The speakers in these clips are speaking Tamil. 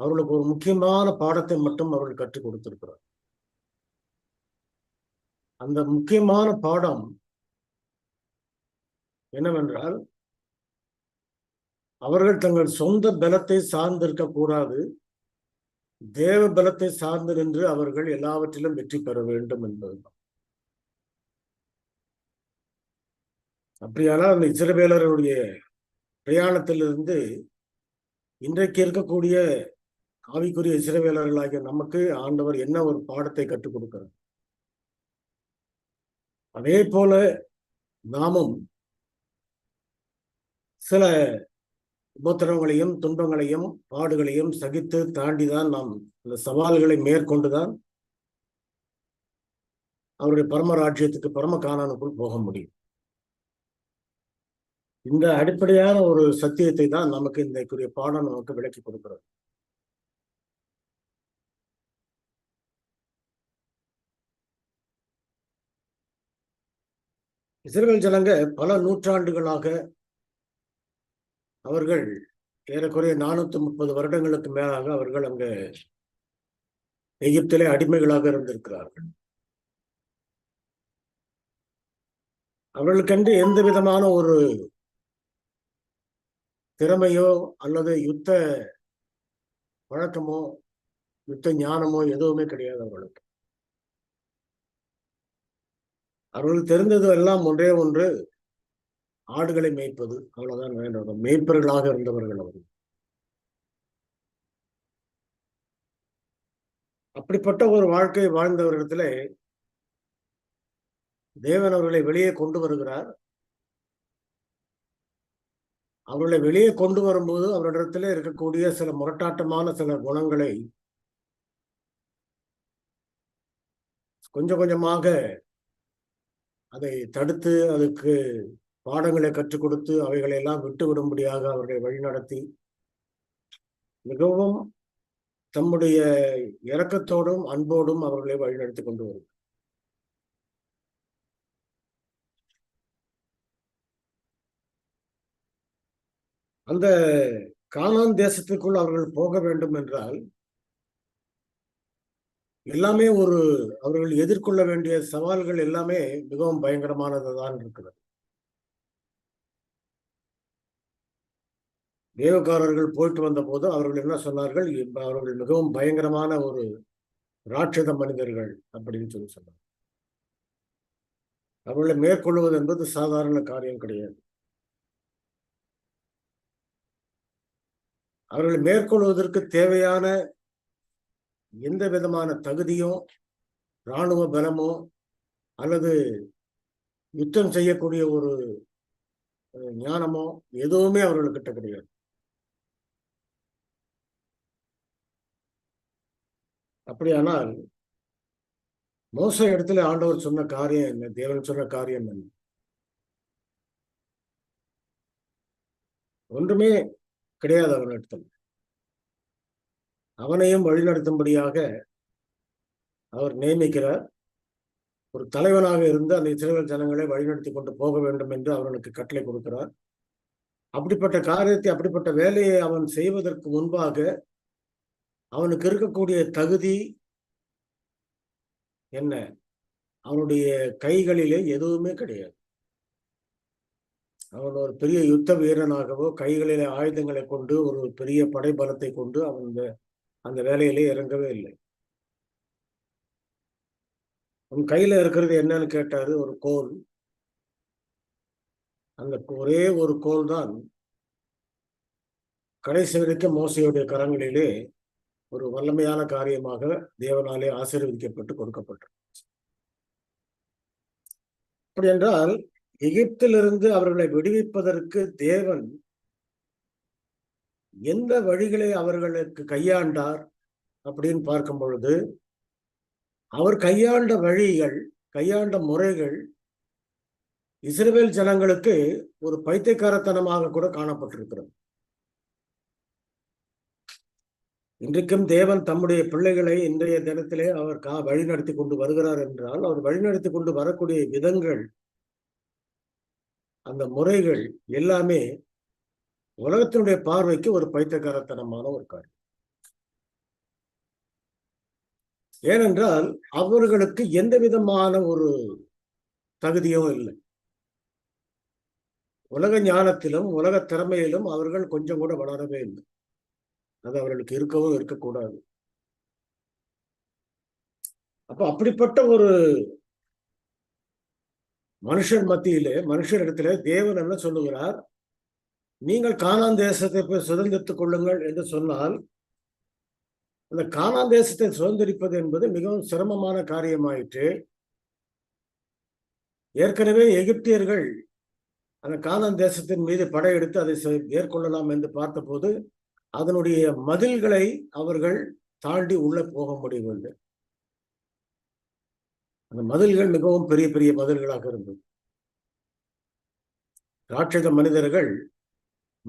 அவர்களுக்கு ஒரு முக்கியமான பாடத்தை மட்டும் அவர்கள் கற்றுக் கொடுத்திருக்கிறார். அந்த முக்கியமான பாடம் என்னவென்றால் அவர்கள் தங்கள் சொந்த பலத்தை சார்ந்திருக்க கூடாது. தேவ பலத்தை சார்ந்து நின்று அவர்கள் எல்லாவற்றிலும் வெற்றி பெற வேண்டும் என்பதுதான். அப்படியானால் அந்த இஸ்ரவேலருடைய பிரயாணத்திலிருந்து இன்றைக்கு இருக்கக்கூடிய ஆவிக்குரிய இஸ்ரவேலர்களாகிய நமக்கு ஆண்டவர் என்ன ஒரு பாடத்தை கற்றுக் கொடுக்கிறார்? அதே போல நாமும் சில உபத்திரவங்களையும் துன்பங்களையும் பாடுகளையும் சகித்து தாண்டிதான் நாம் இந்த சவால்களை மேற்கொண்டுதான் அவருடைய பரம ராஜ்யத்துக்கு பரம காணானுக்குள் போக முடியும். இந்த அடிப்படையான ஒரு சத்தியத்தை தான் நமக்கு இந்த பாடம் நமக்கு விளக்கி கொடுக்கிறது. இஸ்ரேல் ஜனங்க பல நூற்றாண்டுகளாக அவர்கள் ஏறக்குறைய நானூத்தி முப்பது வருடங்களுக்கு மேலாக அவர்கள் அங்க எகிப்திலே அடிமைகளாக இருந்திருக்கிறார்கள். அவர்களுக்கென்று எந்த விதமான ஒரு திறமையோ அல்லது யுத்த வழக்கமோ யுத்த ஞானமோ எதுவுமே கிடையாது அவர்களுக்கு. அவர்களுக்கு தெரிந்தது எல்லாம் ஒன்றே ஒன்று ஆடுகளை மேய்ப்பது. அவ்வளவுதான் வேண்டும் மேய்ப்பர்களாக இருந்தவர்கள் அவர்கள். அப்படிப்பட்ட ஒரு வாழ்க்கை வாழ்ந்தவரிடத்துல தேவன் அவர்களை வெளியே கொண்டு வருகிறார். அவர்களை வெளியே கொண்டு வரும்போது அவரிடத்துல இருக்கக்கூடிய சில முரட்டாட்டமான சில குணங்களை கொஞ்சம் கொஞ்சமாக அதை தடுத்து அதுக்கு பாடங்களை கற்றுக் கொடுத்து அவைகளை எல்லாம் விட்டு விடும்படியாக அவர்களை வழிநடத்தி மிகவும் தம்முடைய இரக்கத்தோடும் அன்போடும் அவர்களை வழிநடத்தி கொண்டு வரும். அந்த கானான் தேசத்திற்குள் அவர்கள் போக வேண்டும் என்றால் எல்லாமே ஒரு அவர்கள் எதிர்கொள்ள வேண்டிய சவால்கள் எல்லாமே மிகவும் பயங்கரமானதுதான் இருக்கிறது. தேவக்காரர்கள் போயிட்டு வந்த போது அவர்கள் என்ன சொன்னார்கள்? அவர்கள் மிகவும் பயங்கரமான ஒரு ராட்சத மனிதர்கள் அப்படின்னு சொல்லி சொன்னார் அவர்களை மேற்கொள்வது என்பது சாதாரண காரியம் கிடையாது. அவர்களை மேற்கொள்வதற்கு தேவையான எந்த விதமான தகுதியோ இராணுவ பலமோ அல்லது யுத்தம் செய்யக்கூடிய ஒரு ஞானமோ எதுவுமே அவர்களுக்கிட்ட கிடையாது. அப்படியானால் மோச இடத்துல ஆண்டவர் சொன்ன காரியம் என்ன? தேவன் சொன்ன காரியம் என்ன? ஒன்றுமே கிடையாது அவனிடத்தில். அவனையும் வழிநடத்தும்படியாக அவர் நியமிக்கிறார். ஒரு தலைவனாக இருந்து அந்த இஸ்ரேல் ஜனங்களை வழிநடத்தி கொண்டு போக வேண்டும் என்று அவர்களுக்கு கட்டளை கொடுக்கிறார். அப்படிப்பட்ட காரியத்தை அப்படிப்பட்ட வேலையை அவன் செய்வதற்கு முன்பாக அவனுக்கு இருக்கக்கூடிய தகுதி என்ன? அவனுடைய கைகளிலே எதுவுமே கிடையாது. அவன் ஒரு பெரிய யுத்த வீரனாகவோ கைகளிலே ஆயுதங்களை கொண்டு ஒரு பெரிய படைபலத்தை கொண்டு அவன் அந்த வேலையிலே இறங்கவே இல்லை. உன் கையில இருக்கிறது என்னன்னு கேட்டாரு ஒரு கோல். அந்த ஒரே ஒரு கோல் தான் கடைசி வரைக்கும் மோசையுடைய கரங்களிலே ஒரு வல்லமையான காரியமாக தேவனாலே ஆசீர்வதிக்கப்பட்டு கொடுக்கப்பட்டது. அப்படி என்றால் எகிப்திலிருந்து அவர்களை விடுவிப்பதற்கு தேவன் எந்த வழிகளை அவர்களுக்கு கையாண்டார் அப்படின்னு பார்க்கும் பொழுது அவர் கையாண்ட வழிகள் கையாண்ட முறைகள் இஸ்ரேல் ஜனங்களுக்கு ஒரு பைத்தியக்காரத்தனமாக கூட காணப்பட்டிருக்கிறது. இன்றைக்கும் தேவன் தம்முடைய பிள்ளைகளை இன்றைய தினத்திலே அவர் கா வழிநடத்தி கொண்டு வருகிறார் என்றால் அவர் வழிநடத்தி கொண்டு வரக்கூடிய விதங்கள் அந்த முறைகள் எல்லாமே உலகத்தினுடைய பார்வைக்கு ஒரு பைத்தியக்காரத்தனமான ஒரு காரியம். ஏனென்றால் அவர்களுக்கு எந்த விதமான ஒரு தகுதியும் இல்லை. உலக ஞானத்திலும் உலக திறமையிலும் அவர்கள் கொஞ்சம் கூட வளரவே இல்லை. அது அவர்களுக்கு இருக்கவும் இருக்கக்கூடாது. அப்ப அப்படிப்பட்ட ஒரு மனுஷன் மத்தியிலே மனுஷரிடத்திலே தேவன் என்ன சொல்லுகிறார்? நீங்கள் காணான் தேசத்தை போய் சுதந்திரித்துக் கொள்ளுங்கள் என்று சொன்னால் அந்த காணான் தேசத்தை சுதந்திரிப்பது என்பது மிகவும் சிரமமான காரியமாயிற்று. ஏற்கனவே எகிப்தியர்கள் அந்த காணான் தேசத்தின் மீது படையெடுத்து அதை மேற்கொள்ளலாம் என்று பார்த்தபோது அதனுடைய மதில்களை அவர்கள் தாண்டி உள்ள போக முடியவில்லை. அந்த மதில்கள் மிகவும் பெரிய பெரிய மதில்களாக இருந்தது. ராட்சத மனிதர்கள்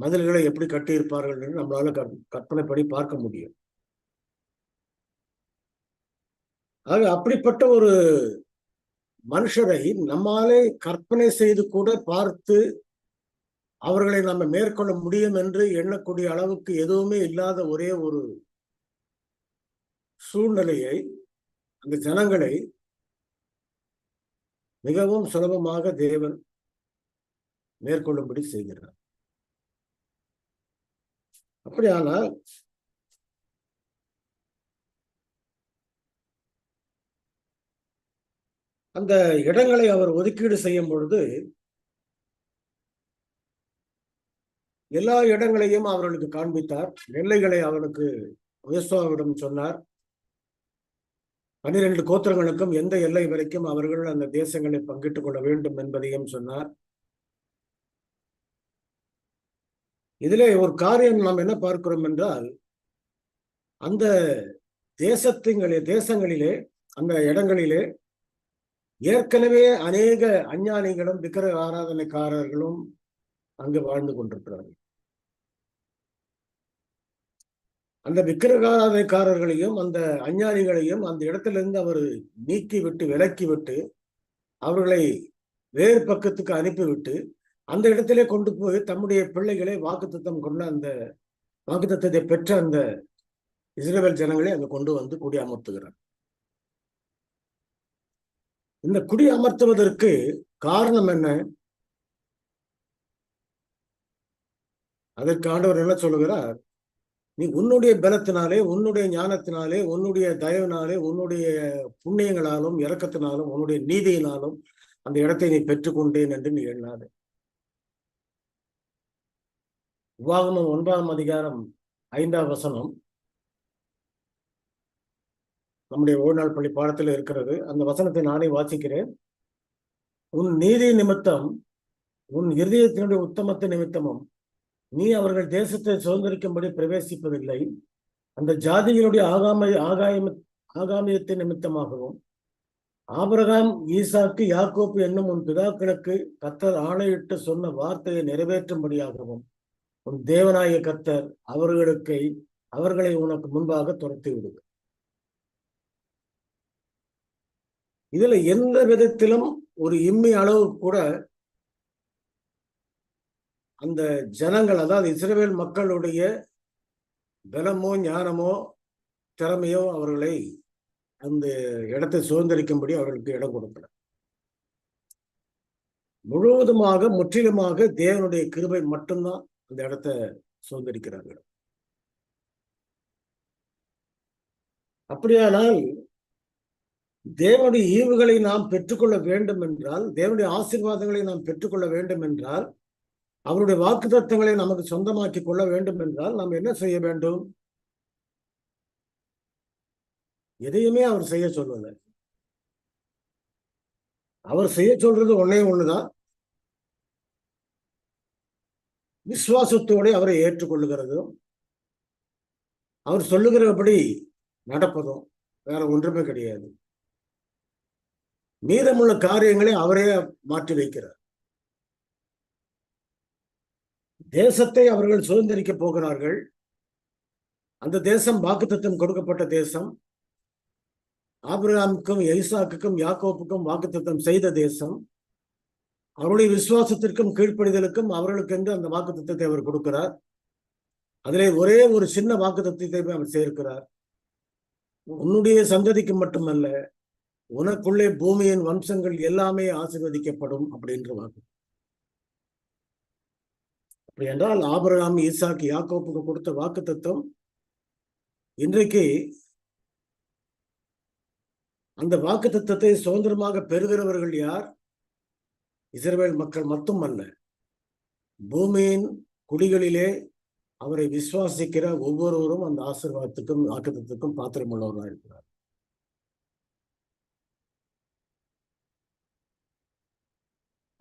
மதில்களை எப்படி கட்டியிருப்பார்கள் என்று நம்மளால கற்பனை பண்ணி பார்க்க முடியும். ஆக அப்படிப்பட்ட ஒரு மனுஷரை நம்மாலே கற்பனை செய்து கூட பார்த்து அவர்களை நம்ம மேற்கொள்ள முடியும் என்று எண்ணக்கூடிய அளவுக்கு எதுவுமே இல்லாத ஒரே ஒரு சூழ்நிலையை அந்த ஜனங்களை மிகவும் சுலபமாக தேவன் மேற்கொள்ளும்படி செய்கிறார். அப்படியானால் அந்த இடங்களை அவர் ஒதுக்கீடு செய்யும் பொழுது எல்லா இடங்களையும் அவர்களுக்கு காண்பித்தார். எல்லைகளை அவனுக்கு யோசுவாவிடம் சொன்னார். பன்னிரண்டு கோத்திரங்களுக்கும் எந்த எல்லை வரைக்கும் அவர்கள் அந்த தேசங்களை பங்கிட்டுக் கொள்ள வேண்டும் என்பதையும் சொன்னார். இதிலே ஒரு காரியம் நாம் என்ன பார்க்கிறோம் என்றால் அந்த தேசத்திங்களே தேசங்களிலே அந்த இடங்களிலே ஏற்கனவே அநேக அஞ்ஞானிகளும் விக்கிர ஆராதனைக்காரர்களும் அங்கு வாழ்ந்து கொண்டிருக்கிறார்கள். அந்த விக்கிரகாராதனைக்காரர்களையும் அந்த அஞ்ஞானிகளையும் அந்த இடத்திலிருந்து அவர் நீக்கி விட்டு விலக்கி விட்டு அவர்களை வேறு பக்கத்துக்கு அனுப்பிவிட்டு அந்த இடத்திலே கொண்டு போய் தம்முடைய பிள்ளைகளை வாக்குத்தத்தம் கொண்ட அந்த வாக்குத்தத்தை பெற்ற அந்த இஸ்ரேல் ஜனங்களை அங்க கொண்டு வந்து குடி அமர்த்துகிறார். இந்த குடி அமர்த்துவதற்கு காரணம் என்ன? அதற்கு ஆண்டவர் என்ன சொல்லுகிறார்? நீ உன்னுடைய பலத்தினாலே உன்னுடைய ஞானத்தினாலே உன்னுடைய தயவினாலே உன்னுடைய புண்ணியங்களாலும் இறக்கத்தினாலும் உன்னுடைய நீதியினாலும் அந்த இடத்தை நீ பெற்றுக்கொண்டேன் என்று நீ எண்ணாதே. உபாகமம் ஒன்பதாம் அதிகாரம் ஐந்தாம் வசனம். நம்முடைய ஓய்நாள் பள்ளி பாடத்தில் இருக்கிறது. அந்த வசனத்தை நானே வாசிக்கிறேன். உன் நீதி நிமித்தம் உன் இருதயத்தினுடைய உத்தமத்தை நிமித்தமும் நீ அவர்கள் தேசத்தை சுதந்திரிக்கும்படி பிரவேசிப்பதில்லை. அந்த ஜாதிகளுடைய ஆகாம ஆகாய ஆகாமியத்தை நிமித்தமாகவும் ஆபரகாம் ஈசாக்கு யாக்கோப்பு என்னும் உன் பிதாக்களுக்கு கத்தர் ஆணையிட்டு சொன்ன வார்த்தையை நிறைவேற்றும்படியாகவும் உன் தேவனாய கத்தர் அவர்களுக்கு அவர்களை உனக்கு முன்பாக துரத்தி விடுங்க இதுல எந்த விதத்திலும் ஒரு இம்மி அளவு கூட அந்த ஜனங்கள் அதாவது இஸ்ரேல் மக்களுடைய பலமோ ஞானமோ திறமையோ அவர்களை அந்த இடத்தை சுதந்திரிக்கும்படி அவர்களுக்கு இடம் கொடுக்கல முழுவதுமாக முற்றிலுமாக தேவனுடைய கிருபை மட்டும்தான். அந்த இடத்தை சுதந்திரிக்கிறார்கள். அப்படியானால் தேவனுடைய ஈவுகளை நாம் பெற்றுக்கொள்ள வேண்டும் என்றால் தேவனுடைய ஆசீர்வாதங்களை நாம் பெற்றுக்கொள்ள வேண்டும் என்றால் அவருடைய வாக்கு தத்துவங்களை நமக்கு சொந்தமாக்கி கொள்ள வேண்டும் என்றால் நாம் என்ன செய்ய வேண்டும்? எதையுமே அவர் செய்ய சொல்லல அவர் செய்ய சொல்றது ஒன்னே ஒண்ணுதான். விசுவாசத்தோடு அவரை ஏற்றுக்கொள்ளுகிறதும் அவர் சொல்லுகிறபடி நடப்பதும் வேற ஒன்றுமே கிடையாது. மீதமுள்ள காரியங்களை அவரே மாற்றி வைக்கிறார். தேசத்தை அவர்கள் சுதந்திரிக்க போகிறார்கள். அந்த தேசம் வாக்குத்தத்தம் கொடுக்கப்பட்ட தேசம். ஆபிரகாமுக்கும் எய்சாக்குக்கும் யாக்கோப்புக்கும் வாக்குத்தத்தம் செய்த தேசம். அவருடைய விசுவாசத்திற்கும் கீழ்ப்படிதலுக்கும் அவர்களுக்கென்று அந்த வாக்கு தத்துவத்தை அவர் கொடுக்கிறார். அதிலே ஒரே ஒரு சின்ன வாக்குத்தத்தை அவர் சேர்க்கிறார். உன்னுடைய சந்ததிக்கு மட்டுமல்ல உனக்குள்ளே பூமியின் வம்சங்கள் எல்லாமே ஆசீர்வதிக்கப்படும் அப்படின்ற வாக்கு. அப்படி என்றால் ஆபரகாம் ஈசாக்கு யாக்கோப்புக்கு கொடுத்த வாக்கு தத்துவம் இன்றைக்கு அந்த வாக்கு தத்துவத்தை சுதந்திரமாக பெறுகிறவர்கள் யார்? இஸ்ரவேல் மக்கள் மட்டுமல்ல பூமியின் குடிகளிலே அவரை விசுவாசிக்கிற ஒவ்வொருவரும் அந்த ஆசீர்வாதத்துக்கும் ஆக்கத்திற்கும் பாத்திரம் உள்ளவர்களாக இருக்கிறார்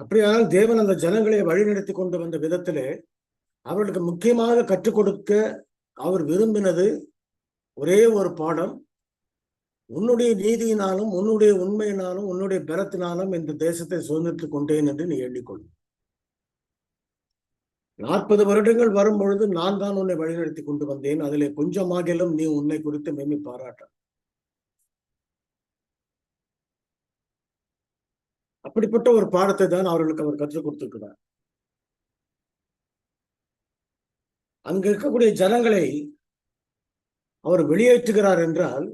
அப்படியானால் தேவன் அந்த ஜனங்களை வழிநடத்தி கொண்டு வந்த விதத்திலே அவர்களுக்கு முக்கியமாக கற்றுக் கொடுக்க அவர் விரும்பினது ஒரே ஒரு பாடம் உன்னுடைய நீதியினாலும் உன்னுடைய உண்மையினாலும் உன்னுடைய பலத்தினாலும் இந்த தேசத்தை சுதந்திரத்துக் கொண்டேன் என்று நீ எண்ணிக்கொள்ளும் நாற்பது வருடங்கள் வரும் பொழுது நான் தான் உன்னை வழிநடத்தி கொண்டு வந்தேன். அதிலே கொஞ்சமாகிலும் நீ உன்னை குறித்து மேமி பாராட்ட. அப்படிப்பட்ட ஒரு பாடத்தை தான் அவர்களுக்கு அவர் கற்றுக் கொடுத்திருக்கிறார். அங்க இருக்கக்கூடிய ஜனங்களை அவர் வெளியேற்றுகிறார் என்றால்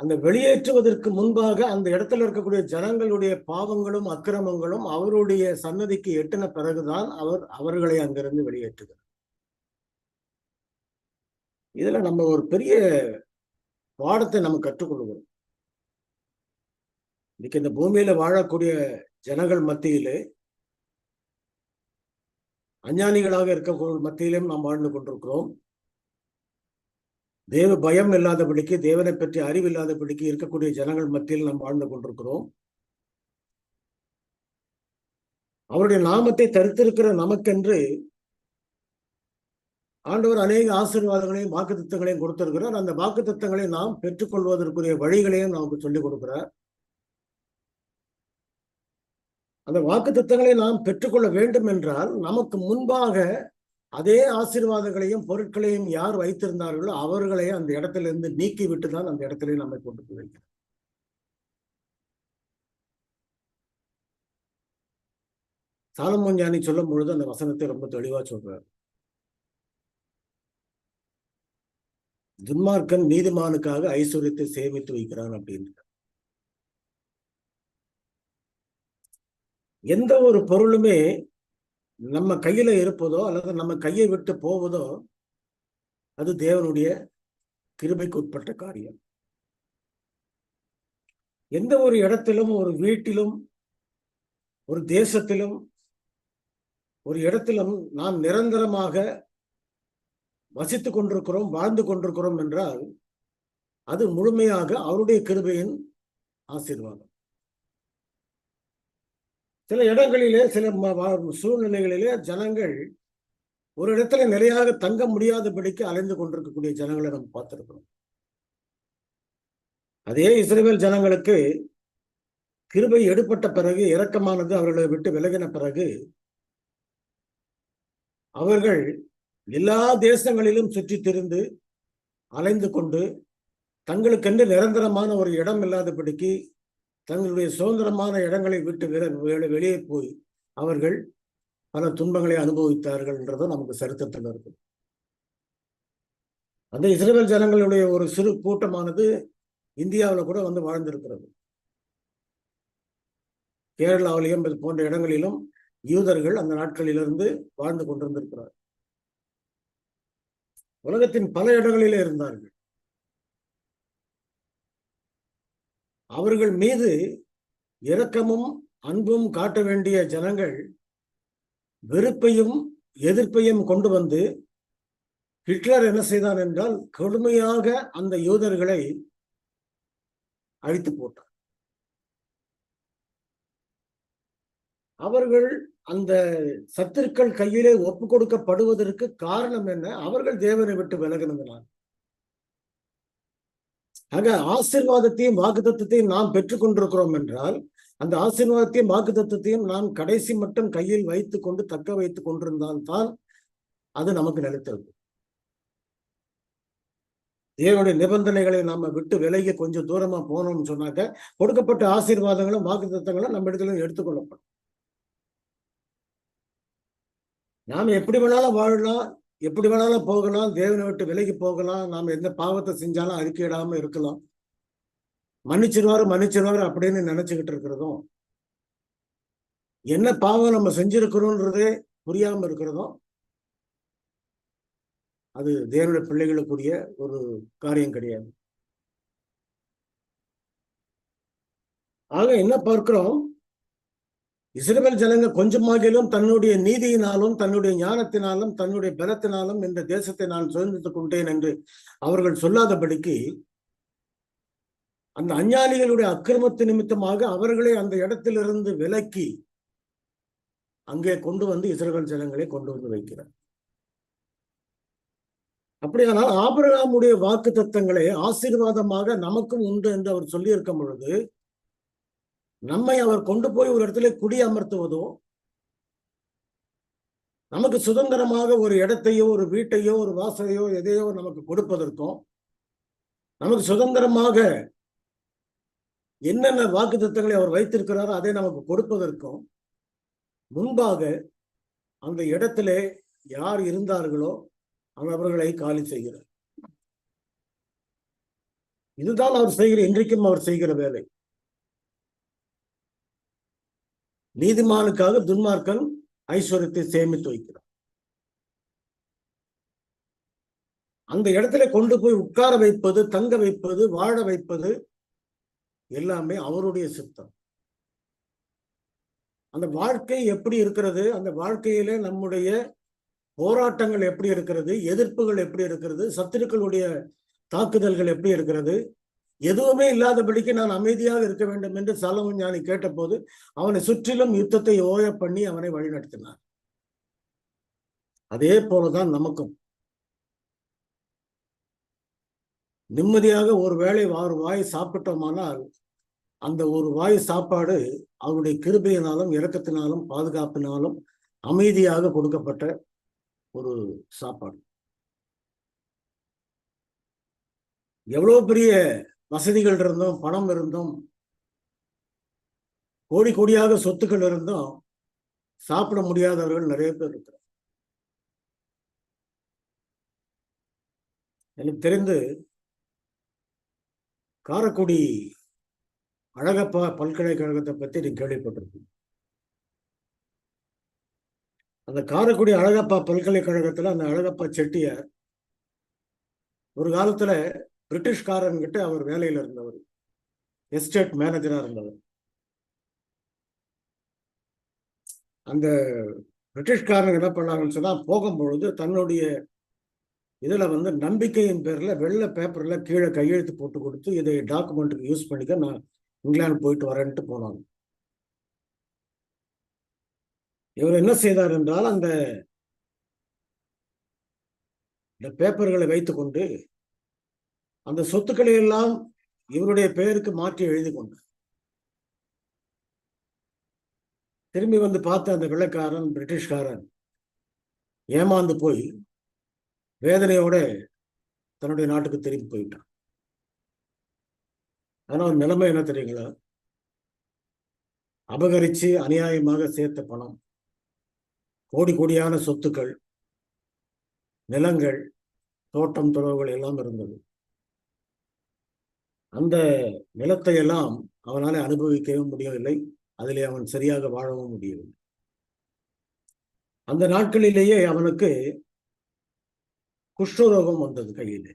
அந்த வெளியேற்றுவதற்கு முன்பாக அந்த இடத்துல இருக்கக்கூடிய ஜனங்களுடைய பாவங்களும் அக்கிரமங்களும் அவருடைய சன்னதிக்கு எட்டின பிறகுதான் அவர் அவர்களை அங்கிருந்து வெளியேற்றுகிறார். இதுல நம்ம ஒரு பெரிய பாடத்தை நம்ம கற்றுக்கொள்கிறோம் இன்னைக்கு இந்த பூமியில வாழக்கூடிய ஜனங்கள் மத்தியிலே அஞ்ஞானிகளாக இருக்கக்கூடிய மத்தியிலும் நாம் வாழ்ந்து கொண்டிருக்கிறோம். தேவ பயம் இல்லாதபடிக்கு தேவனை பற்றி அறிவு இல்லாதபடிக்கு இருக்கக்கூடிய ஜனங்கள் மத்தியில் நாம் வாழ்ந்து கொண்டிருக்கிறோம். அவருடைய நாமத்தை தரித்திருக்கிற நமக்கென்று ஆண்டவர் அநேக ஆசீர்வாதங்களையும் வாக்கு தத்துவங்களையும் கொடுத்திருக்கிறார். அந்த வாக்கு தத்துவங்களை நாம் பெற்றுக்கொள்வதற்குரிய வழிகளையும் நமக்கு சொல்லிக் கொடுக்கிறார். அந்த வாக்கு தத்துவங்களை நாம் பெற்றுக்கொள்ள வேண்டும் என்றால் நமக்கு முன்பாக அதே ஆசீர்வாதங்களையும் பொருட்களையும் யார் வைத்திருந்தார்களோ அவர்களை அந்த இடத்திலிருந்து நீக்கி விட்டு தான் அந்த இடத்திலே நம்மை கொண்டு போய் வைக்கிறோம் சாலமோன் ஞானி சொல்லும் பொழுது அந்த வசனத்தை ரொம்ப தெளிவா சொல்றாரு. துன்மார்க்கன் நீதிமானுக்காக ஐஸ்வர்யத்தை சேமித்து வைக்கிறான் அப்படின்னு எந்த ஒரு பொருளுமே நம்ம கையில இருப்பதோ அல்லது நம்ம கையை விட்டு போவதோ அது தேவனுடைய கிருபைக்கு உட்பட்ட காரியம். எந்த ஒரு இடத்திலும் ஒரு வீட்டிலும் ஒரு தேசத்திலும் ஒரு இடத்திலும் நாம் நிரந்தரமாக வசித்துக் கொண்டிருக்கிறோம் வாழ்ந்து கொண்டிருக்கிறோம் என்றால் அது முழுமையாக அவருடைய கிருபையின் ஆசீர்வாதம். சில இடங்களிலே சில சூழ்நிலைகளிலே ஜனங்கள் ஒரு இடத்துல நிலையாக தங்க முடியாதபடிக்கு அலைந்து கொண்டிருக்கக்கூடிய ஜனங்களை நம்ம பார்த்திருக்கிறோம். அதே இஸ்ரேல் ஜனங்களுக்கு கிருபை எடுப்பட்ட பிறகு இரக்கமானது அவர்களை விட்டு விலகின பிறகு அவர்கள் எல்லா தேசங்களிலும் சுற்றி திரிந்து அலைந்து கொண்டு தங்களுக்கென்று நிரந்தரமான ஒரு இடம் இல்லாதபடிக்கு தங்களுடைய சுதந்திரமான இடங்களை விட்டு வெளியே போய் அவர்கள் பல துன்பங்களை அனுபவித்தார்கள் என்றதும் நமக்கு சரித்திரத்தில் இருக்கு அந்த இஸ்ரேல் ஜனங்களுடைய ஒரு சிறு கூட்டமானது இந்தியாவில் கூட வந்து வாழ்ந்திருக்கிறது. கேரளாவிலையும் போன்ற இடங்களிலும் யூதர்கள் அந்த நாட்களிலிருந்து வாழ்ந்து கொண்டிருந்திருக்கிறார் உலகத்தின் பல இடங்களிலே இருந்தார்கள். அவர்கள் மீது இரக்கமும் அன்பும் காட்ட வேண்டிய ஜனங்கள் வெறுப்பையும் எதிர்ப்பையும் கொண்டு வந்து ஹிட்லர் என்ன செய்தான் என்றால் கடுமையாக அந்த யூதர்களை அழித்து போட்டார். அவர்கள் அந்த சத்துருக்கள் கையிலே ஒப்பு கொடுக்கப்படுவதற்கு காரணம் என்ன? அவர்கள் தேவனை விட்டு விலகினதுனால் ஆக ஆசிர்வாதத்தையும் வாக்கு தத்துவத்தையும் நாம் பெற்றுக்கொண்டிருக்கிறோம் என்றால் அந்த ஆசீர்வாதத்தையும் வாக்கு தத்துவத்தையும் நாம் கடைசி மட்டும் கையில் வைத்துக் கொண்டு தக்க வைத்துக் கொண்டிருந்தால் தான் அது நமக்கு நிலைத்திருக்கும். தேவனுடைய நிபந்தனைகளை நாம விட்டு விலகி கொஞ்சம் தூரமா போனோம்னு சொன்னாக்க கொடுக்கப்பட்ட ஆசீர்வாதங்களும் வாக்கு தத்துவங்களும் நம்ம இடத்துல எடுத்துக்கொள்ளப்படும். நாம் எப்படி வேணாலும் வாழலாம் எப்படி வேணாலும் போகலாம் தேவனை விட்டு விலகி போகலாம். நாம் எந்த பாவத்தை செஞ்சாலும் அறிக்கையிடாம இருக்கலாம். மன்னிச்சிருவாரு மன்னிச்சிருவாரு அப்படின்னு நினைச்சுக்கிட்டு இருக்கிறதும் என்ன பாவம் நம்ம செஞ்சிருக்கிறோன்றதே புரியாம இருக்கிறதும் அது தேவனுடைய பிள்ளைகளுக்குரிய ஒரு காரியம் கிடையாது. ஆக என்ன பார்க்கிறோம்? இஸ்ரேல் ஜனங்க கொஞ்சமாகிலும் தன்னுடைய நீதியினாலும் தன்னுடைய ஞானத்தினாலும் தன்னுடைய பலத்தினாலும் இந்த தேசத்தை நான் சுதந்திரத்துக் கொண்டேன் என்று அவர்கள் சொல்லாதபடிக்கு அந்த அஞ்ஞானிகளுடைய அக்கிரமத்து நிமித்தமாக அவர்களை அந்த இடத்திலிருந்து விலக்கி அங்கே கொண்டு வந்து இஸ்ரேல் ஜனங்களை கொண்டு வந்து வைக்கிறார். அப்படியானால் ஆபரகாமுடைய வாக்கு தத்தங்களை ஆசீர்வாதமாக நமக்கும் உண்டு என்று அவர் சொல்லியிருக்கும் பொழுது நம்மை அவர் கொண்டு போய் ஒரு இடத்துல குடி அமர்த்துவதோ நமக்கு சுதந்திரமாக ஒரு இடத்தையோ ஒரு வீட்டையோ ஒரு வாசலையோ எதையோ நமக்கு கொடுப்பதற்கும் நமக்கு சுதந்திரமாக என்னென்ன வாக்கு திட்டங்களை அவர் வைத்திருக்கிறாரோ அதை நமக்கு கொடுப்பதற்கும் முன்பாக அந்த இடத்திலே யார் இருந்தார்களோ அவர்களை காலி செய்கிறார். இதுதான் அவர் செய்கிற இன்றைக்கும் அவர் செய்கிற வேலை. நீதிமானுக்காக துன்மார்க்கன் ஐஸ்வர்யத்தை சேமித்து வைக்கிறார். அந்த இடத்துல கொண்டு போய் உட்கார வைப்பது தங்க வைப்பது வாழ வைப்பது எல்லாமே அவருடைய சித்தம். அந்த வாழ்க்கை எப்படி இருக்கிறது? அந்த வாழ்க்கையில நம்முடைய போராட்டங்கள் எப்படி இருக்கிறது? எதிர்ப்புகள் எப்படி இருக்கிறது? சத்துருக்களுடைய தாக்குதல்கள் எப்படி இருக்கிறது? எதுவுமே இல்லாதபடிக்கு நான் அமைதியாக இருக்க வேண்டும் என்று சலமன் ஞானி கேட்டபோது அவனை சுற்றிலும் யுத்தத்தை ஓய பண்ணி அவனை வழிநடத்தினார். அதே போலதான் நமக்கும். நிம்மதியாக ஒரு வேளை ஒரு வாய் சாப்பிட்டோமானால் அந்த ஒரு வாய் சாப்பாடு அவருடைய கிருபையினாலும் இறக்கத்தினாலும் பாதுகாப்பினாலும் அமைதியாக கொடுக்கப்பட்ட ஒரு சாப்பாடு. எவ்வளவு பெரிய வசதிகள் இருந்தும் பணம் இருந்தும் கோடி கோடியாக சொத்துக்கள் இருந்தும் சாப்பிட முடியாதவர்கள் நிறைய பேர் இருக்கிறார் எனக்கு தெரிந்து காரக்குடி அழகப்பா பல்கலைக்கழகத்தை பத்தி நீ கேள்விப்பட்டிருக்கீங்க அந்த காரக்குடி அழகப்பா பல்கலைக்கழகத்துல அந்த அழகப்பா செட்டியார் ஒரு காலத்துல பிரிட்டிஷ்காரன்கிட்ட அவர் வேலையில இருந்தவர். எஸ்டேட் மேனேஜரா இருந்தவர். அந்த பிரிட்டிஷ்காரங்க என்ன பண்ணாங்கன்னு சொன்னா போகும்பொழுது தன்னுடைய இதுல வந்து நம்பிக்கையின் பேர்ல வெள்ளை பேப்பர்ல கீழே கையெழுத்து போட்டு கொடுத்து இதை டாக்குமெண்ட்டுக்கு யூஸ் பண்ணிக்க நான் இங்கிலாந்து போயிட்டு வரேன்ட்டு போனாங்க. இவர் என்ன செய்தார் என்றால் அந்த இந்த பேப்பர்களை வைத்துக்கொண்டு அந்த சொத்துக்களை எல்லாம் இவருடைய பெயருக்கு மாற்றி எழுதி கொண்டார் திரும்பி வந்து பார்த்த அந்த வெள்ளைக்காரன் பிரிட்டிஷ்காரன் ஏமாந்து போய் வேதனையோட தன்னுடைய நாட்டுக்கு திரும்பி போயிட்டான். ஆனால் நிலைமை என்ன தெரியுங்களா? அபகரிச்சு அநியாயமாக சேர்த்த பணம் கோடி கோடியான சொத்துக்கள் நிலங்கள் தோட்டம் துறவுகள் எல்லாம் இருந்தது. அந்த நிலத்தை எல்லாம் அவனால அனுபவிக்கவும் முடியவில்லை. அதிலே அவன் சரியாக வாழவும் முடியவில்லை. அந்த நாட்களிலேயே அவனுக்கு குஷ்டரோகம் வந்தது கையிலே.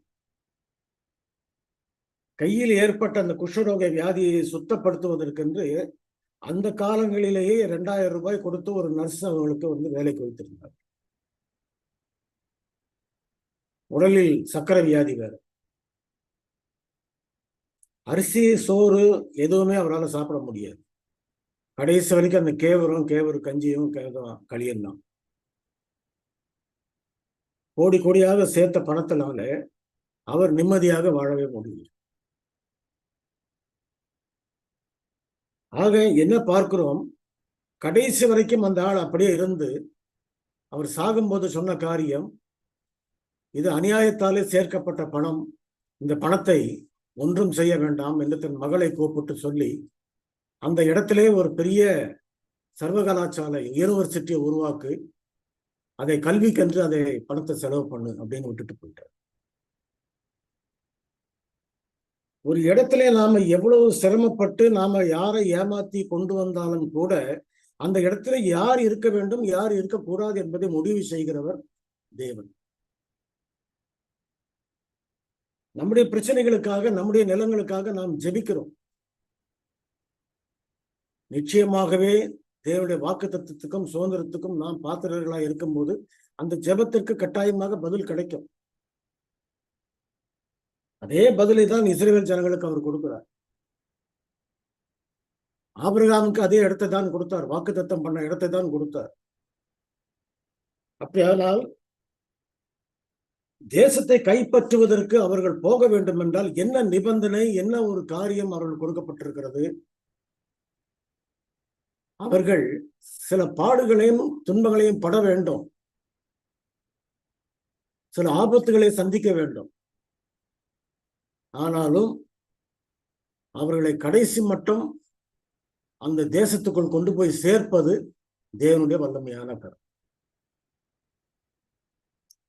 கையில் ஏற்பட்ட அந்த குஷ்டரோக வியாதியை சுத்தப்படுத்துவதற்கென்று அந்த காலங்களிலேயே இரண்டாயிரம் ரூபாய் கொடுத்து ஒரு நர்ஸ் அவர்களுக்கு வந்து வேலைக்கு வைத்திருந்தார். உடலில் சக்கர வியாதி வேற. அரிசி சோறு எதுவுமே அவரால் சாப்பிட முடியாது. கடைசி வரைக்கும் அந்த கேவரும் கேவரு கஞ்சியும் களியும் தான் கோடி கோடியாக சேர்த்த பணத்தினால அவர் நிம்மதியாக வாழவே முடியல. ஆக என்ன பார்க்கிறோம்? கடைசி வரைக்கும் அந்த ஆள் அப்படியே இருந்து அவர் சாகும்போது சொன்ன காரியம் இது அநியாயத்தாலே சேர்க்கப்பட்ட பணம். இந்த பணத்தை ஒன்றும் செய்ய வேண்டாம் என்று தன் மகளை கூப்பிட்டு சொல்லி அந்த இடத்திலே ஒரு பெரிய சர்வகலாசாலை யூனிவர்சிட்டியை உருவாக்கு அதை கல்விக்கென்று அதை பணத்தை செலவு பண்ணு அப்படின்னு விட்டுட்டு போயிட்டார். ஒரு இடத்துல நாம எவ்வளவு சிரமப்பட்டு நாம யாரை ஏமாத்தி கொண்டு வந்தாலும் கூட அந்த இடத்துல யார் இருக்க வேண்டும் யார் இருக்கக்கூடாது என்பதை முடிவு செய்கிறவர் தேவன். நம்முடைய பிரச்சனைகளுக்காக நம்முடைய நிலங்களுக்காக நாம் ஜெபிக்கிறோம். நிச்சயமாகவே தேவனுடைய வாக்கு தத்துவத்துக்கும் சுதந்திரத்துக்கும் நாம் பாத்திரர்களா இருக்கும்போது அந்த ஜெபத்திற்கு கட்டாயமாக பதில் கிடைக்கும். அதே பதிலை தான் இஸ்ரேல் ஜனங்களுக்கு அவர் கொடுக்கிறார். ஆபிரகாமுக்கு அதே இடத்தை தான் கொடுத்தார். வாக்கு தத்தம் பண்ண இடத்தை தான் கொடுத்தார். அப்படியானால் தேசத்தை கைப்பற்றுவதற்கு அவர்கள் போக வேண்டும் என்றால் என்ன நிபந்தனை என்ன ஒரு காரியம் அவர்கள் கொடுக்கப்பட்டிருக்கிறது? அவர்கள் சில பாடுகளையும் துன்பங்களையும் பட வேண்டும். சில ஆபத்துகளை சந்திக்க வேண்டும். ஆனாலும் அவர்களை கடைசி மட்டும் அந்த தேசத்துக்குள் கொண்டு போய் சேர்ப்பது தேவனுடைய வல்லமையான கரம்.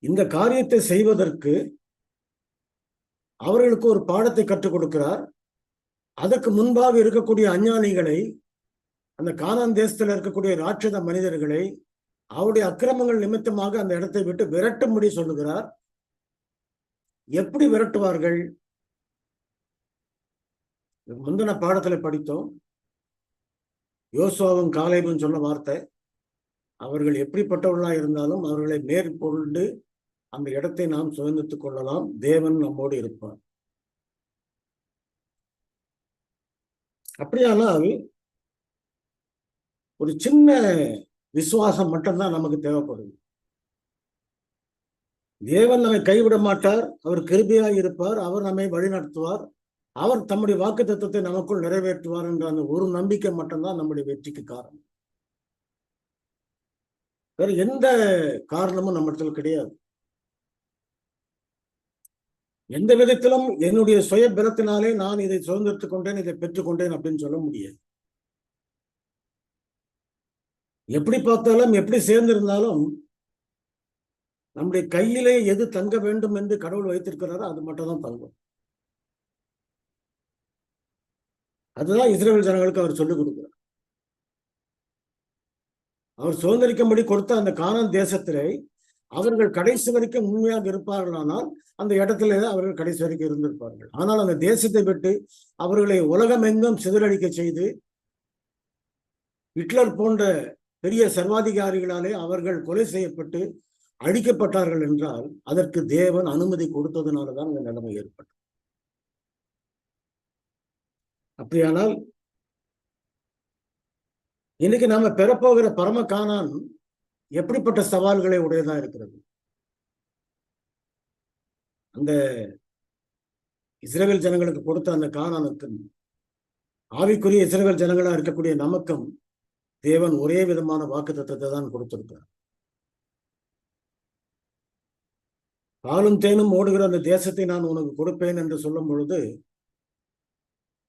இந்த காரியத்தை செய்வதற்கு அவர்களுக்கு ஒரு பாடத்தை கற்றுக் கொடுக்கிறார். அதற்கு முன்பாக இருக்கக்கூடிய அஞ்ஞானிகளை அந்த கானான் தேசத்தில் இருக்கக்கூடிய ராட்சத மனிதர்களை அவருடைய அக்கிரமங்கள் நிமித்தமாக அந்த இடத்தை விட்டு விரட்டும்படி சொல்லுகிறார். எப்படி விரட்டுவார்கள்? முந்தின பாடத்துல படித்தோம். யோசுவாவும் காலேபும் சொன்ன வார்த்தை அவர்கள் எப்படிப்பட்டவர்களா இருந்தாலும் அவர்களை மேற்கொண்டு அந்த இடத்தை நாம் சுதந்திரத்துக் கொள்ளலாம். தேவன் நம்மோடு இருப்பார். அப்படியானால் ஒரு சின்ன விசுவாசம் மட்டும்தான் நமக்கு தேவைப்படுது. தேவன் நம்மை கைவிட மாட்டார். அவர் கிருபியாக இருப்பார். அவர் நம்மை வழிநடத்துவார். அவர் தம்முடைய வாக்கு தத்துவத்தை நமக்குள் நிறைவேற்றுவார் என்ற அந்த ஒரு நம்பிக்கை மட்டும்தான் நம்முடைய வெற்றிக்கு காரணம். வேற எந்த காரணமும் நம்ம இடத்துல கிடையாது. எந்த விதத்திலும் என்னுடைய சுய பலத்தினாலே நான் இதை சுதந்திரத்துக் கொண்டேன் இதை பெற்றுக்கொண்டேன் அப்படின்னு சொல்ல முடியாது. எப்படி பார்த்தாலும் எப்படி சேர்ந்திருந்தாலும் நம்முடைய கையிலே எது தங்க வேண்டும் என்று கடவுள் வைத்திருக்கிறாரோ அது மட்டும் தான் தங்கும். அதுதான் இஸ்ரேல் ஜனங்களுக்கு அவர் சொல்லிக் கொடுக்கிறார். அவர் சுதந்திரிக்கும்படி கொடுத்த அந்த காணான் தேசத்திலே அவர்கள் கடைசி வரைக்கும் உண்மையாக இருப்பார்களானால் அந்த இடத்துல அவர்கள் கடைசி வரைக்கும் இருந்திருப்பார்கள். ஆனால் அந்த தேசத்தை விட்டு அவர்களை உலகமெங்கும் சிதறடிக்க செய்து ஹிட்லர் போன்ற பெரிய சர்வாதிகாரிகளாலே அவர்கள் கொலை செய்யப்பட்டு அழிக்கப்பட்டார்கள் என்றால் அதற்கு தேவன் அனுமதி கொடுத்ததுனாலதான் அந்த நிலைமை ஏற்பட்டது. அப்படியானால் இன்னைக்கு நாம பெறப்போகிற பரம காணான் எப்படிப்பட்ட சவால்களை உடையதா இருக்கிறது? அந்த இஸ்ரேல் ஜனங்களுக்கு கொடுத்த அந்த காணானுக்கும் ஆவிக்குரிய இஸ்ரேல் ஜனங்களா இருக்கக்கூடிய நமக்கும் தேவன் ஒரே விதமான வாக்கு தத்துவத்தை தான் கொடுத்திருக்கிறார். பாலும் தேனும் ஓடுகிற அந்த தேசத்தை நான் உனக்கு கொடுப்பேன் என்று சொல்லும் பொழுது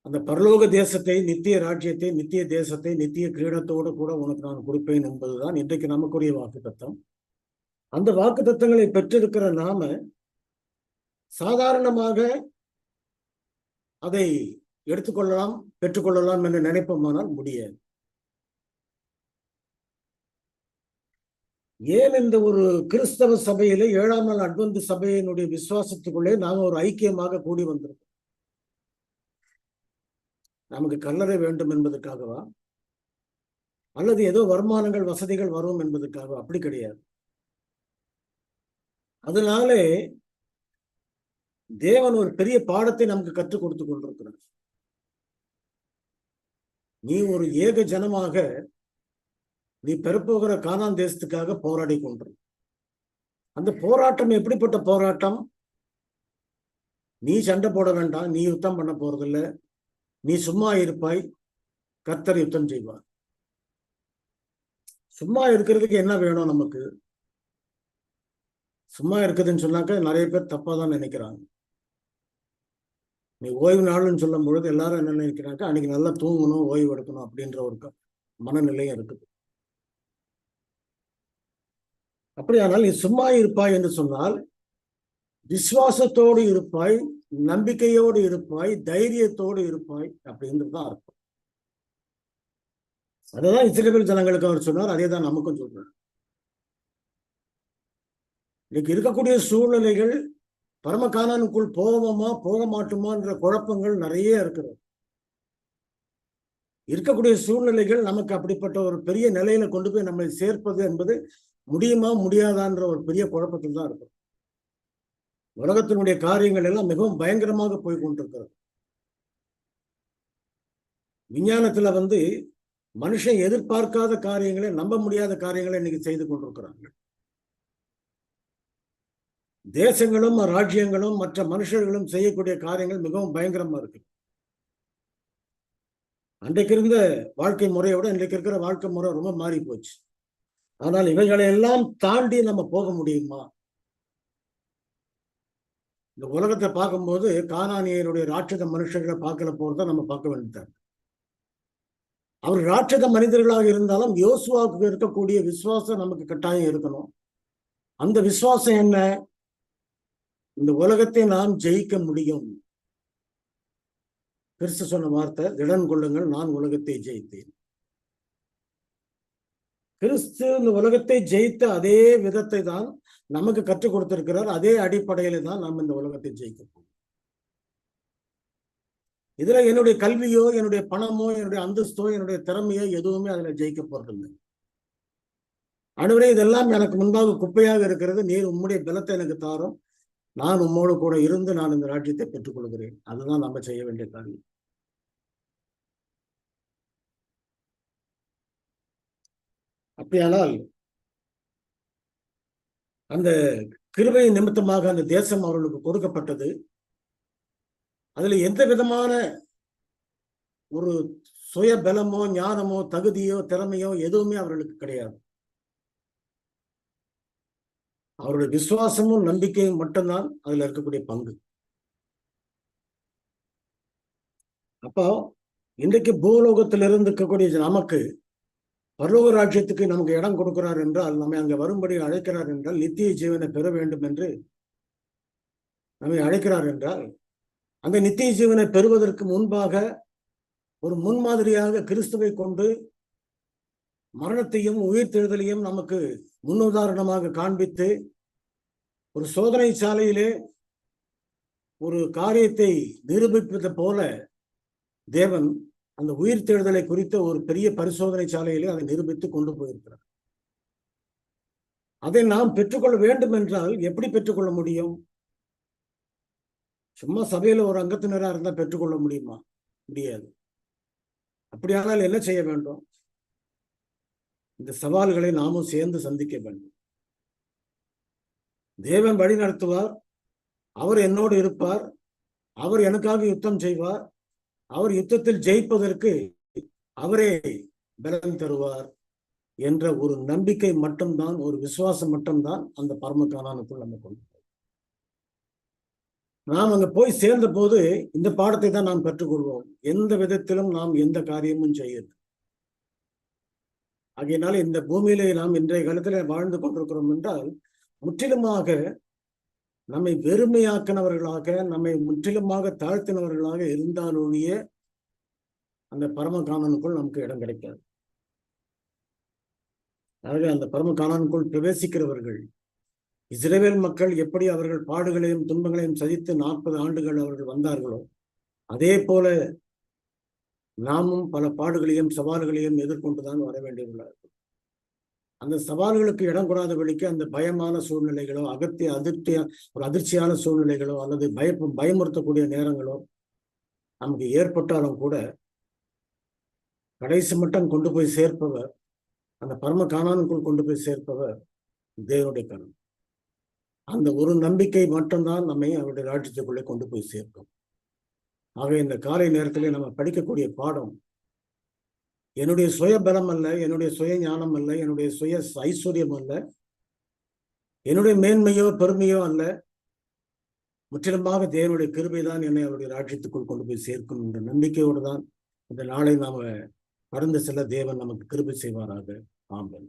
அந்த பரலோக தேசத்தை நித்திய ராஜ்யத்தை நித்திய தேசத்தை நித்திய கிரீடத்தோடு கூட உனக்கு நான் கொடுப்பேன் என்பதுதான் இன்றைக்கு நமக்குரிய வாக்கு தத்தம் அந்த வாக்கு தத்தங்களை பெற்றிருக்கிற நாம சாதாரணமாக அதை எடுத்துக்கொள்ளலாம் பெற்றுக்கொள்ளலாம் என்று நினைப்போமானால் முடியாது. ஏன் இந்த ஒரு கிறிஸ்தவ சபையிலே ஏழாம் நாள் அட்வந்து சபையினுடைய விசுவாசத்துக்குள்ளே நாம ஒரு ஐக்கியமாக கூடி வந்திருக்கோம்? நமக்கு கல்லறை வேண்டும் என்பதற்காகவா? அல்லது ஏதோ வருமானங்கள் வசதிகள் வரும் என்பதற்காக அப்படி கிடையாது. அதனாலே தேவன் ஒரு பெரிய பாடத்தை நமக்கு கற்றுக் கொடுத்து கொண்டிருக்கிறார். நீ ஒரு ஏக ஜனமாக நீ பெறப்போகிற கானான் தேசத்துக்காக போராடி கொண்டு அந்த போராட்டம் எப்படிப்பட்ட போராட்டம்? நீ சண்டை போட வேண்டாம். நீ யுத்தம் பண்ண போறதில்ல. நீ சும்மா இருப்பாய் கத்தர் யுத்தம் செய்வார். சும்மா இருக்கிறதுக்கு என்ன வேணும் நமக்கு? சும்மா இருக்குதுன்னு சொன்னாக்க நிறைய பேர் தப்பா தான் நினைக்கிறாங்க. நீ ஓய்வு நாள்னு சொல்லும் பொழுது எல்லாரும் என்ன நினைக்கிறாங்க? அன்னைக்கு நல்லா தூங்கணும் ஓய்வு எடுக்கணும் அப்படின்ற ஒரு மனநிலையும் இருக்குது. அப்படியானால் நீ சும்மா இருப்பாய் என்று சொன்னால் விசுவாசத்தோடு இருப்பாய் நம்பிக்கையோடு இருப்பாய் தைரியத்தோடு இருப்பாய் அப்படின்றது தான் அர்த்தம். அதுதான் இஸ்ரேல் ஜனங்களுக்கு அவர் சொன்னார் அதே தான் நமக்கும் சொல்றார். இன்னைக்கு இருக்கக்கூடிய சூழ்நிலைகள் பரமகானனுக்குள் போவோமா போக மாட்டோமான்ற குழப்பங்கள் நிறைய இருக்கிறது. இருக்கக்கூடிய சூழ்நிலைகள் நமக்கு அப்படிப்பட்ட ஒரு பெரிய நிலையில கொண்டு போய் நம்மை சேர்ப்பது என்பது முடியுமா முடியாதான்ற ஒரு பெரிய குழப்பத்தில் தான் இருக்கும் உலகத்தினுடைய காரியங்கள் எல்லாம் மிகவும் பயங்கரமாக போய் கொண்டிருக்கிறது. விஞ்ஞானத்துல வந்து மனுஷன் எதிர்பார்க்காத காரியங்களை நம்ப முடியாத காரியங்களை இன்னைக்கு செய்து கொண்டிருக்கிறாங்க தேசங்களும் ராஜ்யங்களும் மற்ற மனுஷர்களும் செய்யக்கூடிய காரியங்கள் மிகவும் பயங்கரமா இருக்கு. அன்றைக்கு இருந்த வாழ்க்கை முறையோட இன்றைக்கு இருக்கிற வாழ்க்கை முறை ரொம்ப மாறி போச்சு ஆனால் இவைகளை எல்லாம் தாண்டி நம்ம போக முடியுமா? இந்த உலகத்தை பார்க்கும்போது காணானியனுடைய ராட்சத மனுஷர்களை பார்க்கல போறத நம்ம பார்க்க வேண்டியது. அவர் ராட்சத மனிதர்களாக இருந்தாலும் யோசுவாவுக்கு இருக்கக்கூடிய விசுவாசம் நமக்கு கட்டாயம் இருக்கணும். அந்த விசுவாசம் என்ன? இந்த உலகத்தை நாம் ஜெயிக்க முடியும். கிறிஸ்து சொன்ன வார்த்தை திடன் கொள்ளுங்கள் நான் உலகத்தை ஜெயித்தேன். கிறிஸ்து இந்த உலகத்தை ஜெயித்த அதே விதத்தை தான் நமக்கு கற்றுக் கொடுத்திருக்கிறார் அதே அடிப்படையில தான் நாம் இந்த உலகத்தை ஜெயிக்க போகிறோம் இதுல என்னுடைய கல்வியோ என்னுடைய பணமோ என்னுடைய அந்தஸ்தோ என்னுடைய திறமையோ எதுவுமே அதுல ஜெயிக்க போறதில்லை. அனுவரே இதெல்லாம் எனக்கு முன்பாக குப்பையாக இருக்கிறது. நீர் உம்முடைய பலத்தை எனக்கு தாரும். நான் உம்மோடு கூட இருந்து நான் இந்த ராஜ்யத்தை பெற்றுக் கொள்கிறேன். அதுதான் நம்ம செய்ய வேண்டிய காரியம். அப்படியானால் அந்த கிருபையின் நிமித்தமாக அந்த தேசம் அவர்களுக்கு கொடுக்கப்பட்டது. அதுல எந்த விதமான ஒரு சுய பலமோ ஞானமோ தகுதியோ திறமையோ எதுவுமே அவர்களுக்கு கிடையாது. அவருடைய விசுவாசமும் நம்பிக்கையும் மட்டும்தான் அதுல இருக்கக்கூடிய பங்கு. அப்போ இன்றைக்கு பூலோகத்தில் இருந்து இருக்கக்கூடிய நமக்கு பரலோக ராஜ்யத்துக்கு நமக்கு இடம் கொடுக்கிறார் என்றால் நம்மை அங்கே வரும்படி அழைக்கிறார் என்றால் நித்திய ஜீவனை பெற வேண்டும் என்று நம்மை அழைக்கிறார் என்றால் அந்த நித்திய ஜீவனை பெறுவதற்கு முன்பாக ஒரு முன்மாதிரியாக கிறிஸ்துவை கொண்டு மரணத்தையும் உயிர் தேர்தலையும் நமக்கு முன்னுதாரணமாக காண்பித்து ஒரு சோதனை சாலையிலே ஒரு காரியத்தை நிரூபிப்பது போல தேவன் அந்த உயிர் தேடுதலை குறித்த ஒரு பெரிய பரிசோதனை சாலையிலே அதை நிரூபித்து கொண்டு போயிருக்கிறார். அதை நாம் பெற்றுக்கொள்ள வேண்டும் என்றால் எப்படி பெற்றுக்கொள்ள முடியும்? சும்மா சபையில ஒரு அங்கத்தினராக இருந்தால் பெற்றுக்கொள்ள முடியுமா? முடியாது. அப்படியானால் என்ன செய்ய வேண்டும்? இந்த சவால்களை நாமும் சேர்ந்து சந்திக்க வேண்டும். தேவன் வழி நடத்துவார் அவர் என்னோடு இருப்பார். அவர் எனக்காக யுத்தம் செய்வார். அவர் யுத்தத்தில் ஜெயிப்பதற்கு அவரே பலம் தருவார் என்ற ஒரு நம்பிக்கை மட்டும்தான் ஒரு விசுவாசம் மட்டும்தான் அந்த பரமக்கானானுக்குள் நம்ம கொண்டு நாம் அங்க போய் சேர்ந்த போது இந்த பாடத்தை தான் நாம் கற்றுக்கொள்வோம் எந்த விதத்திலும் நாம் எந்த காரியமும் செய்யறது ஆகையினால இந்த பூமியிலே நாம் இன்றைய காலத்துல வாழ்ந்து கொண்டிருக்கிறோம் என்றால் முற்றிலுமாக நம்மை வெறுமையாக்கினவர்களாக நம்மை முற்றிலுமாக தாழ்த்தினவர்களாக இருந்தாலொழிய அந்த பரம காணனுக்குள் நமக்கு இடம் கிடைக்காது. ஆகவே அந்த பரம காணனுக்குள் பிரவேசிக்கிறவர்கள் இஸ்ரேவேல் மக்கள் எப்படி அவர்கள் பாடுகளையும் துன்பங்களையும் சதித்து நாற்பது ஆண்டுகள் அவர்கள் வந்தார்களோ அதே போல நாமும் பல பாடுகளையும் சவால்களையும் எதிர்கொண்டுதான் வர வேண்டியுள்ளார்கள் அந்த சவால்களுக்கு இடம் கொடாதபடிக்கு அந்த பயமான சூழ்நிலைகளோ அகத்திய அதிர்ச்சியா ஒரு அதிர்ச்சியான சூழ்நிலைகளோ அல்லது பய பயமுறுத்தக்கூடிய நேரங்களோ நமக்கு ஏற்பட்டாலும் கூட கடைசி மட்டும் கொண்டு போய் சேர்ப்பவர் அந்த பரம காணானுக்குள் கொண்டு போய் சேர்ப்பவர் தேவனுடைய கணம் அந்த ஒரு நம்பிக்கை மட்டும்தான் நம்மை அவருடைய ராஜ்யத்துக்குள்ளே கொண்டு போய் சேர்க்கும். ஆக இந்த காலை நேரத்திலே நம்ம படிக்கக்கூடிய பாடம் என்னுடைய சுய பலம் அல்ல என்னுடைய சுய ஞானம் அல்ல என்னுடைய சுய ஐஸ்வர்யம் அல்ல. என்னுடைய மேன்மையோ பெருமையோ அல்ல. முற்றிலுமாக தேவனுடைய கிருபை தான் என்னை அவருடைய ராஜ்யத்துக்குள் கொண்டு போய் சேர்க்கும் என்ற நம்பிக்கையோடு தான் இந்த நாளை நாம கடந்து செல்ல தேவன் நமக்கு கிருபை செய்வாராக. ஆம்பன்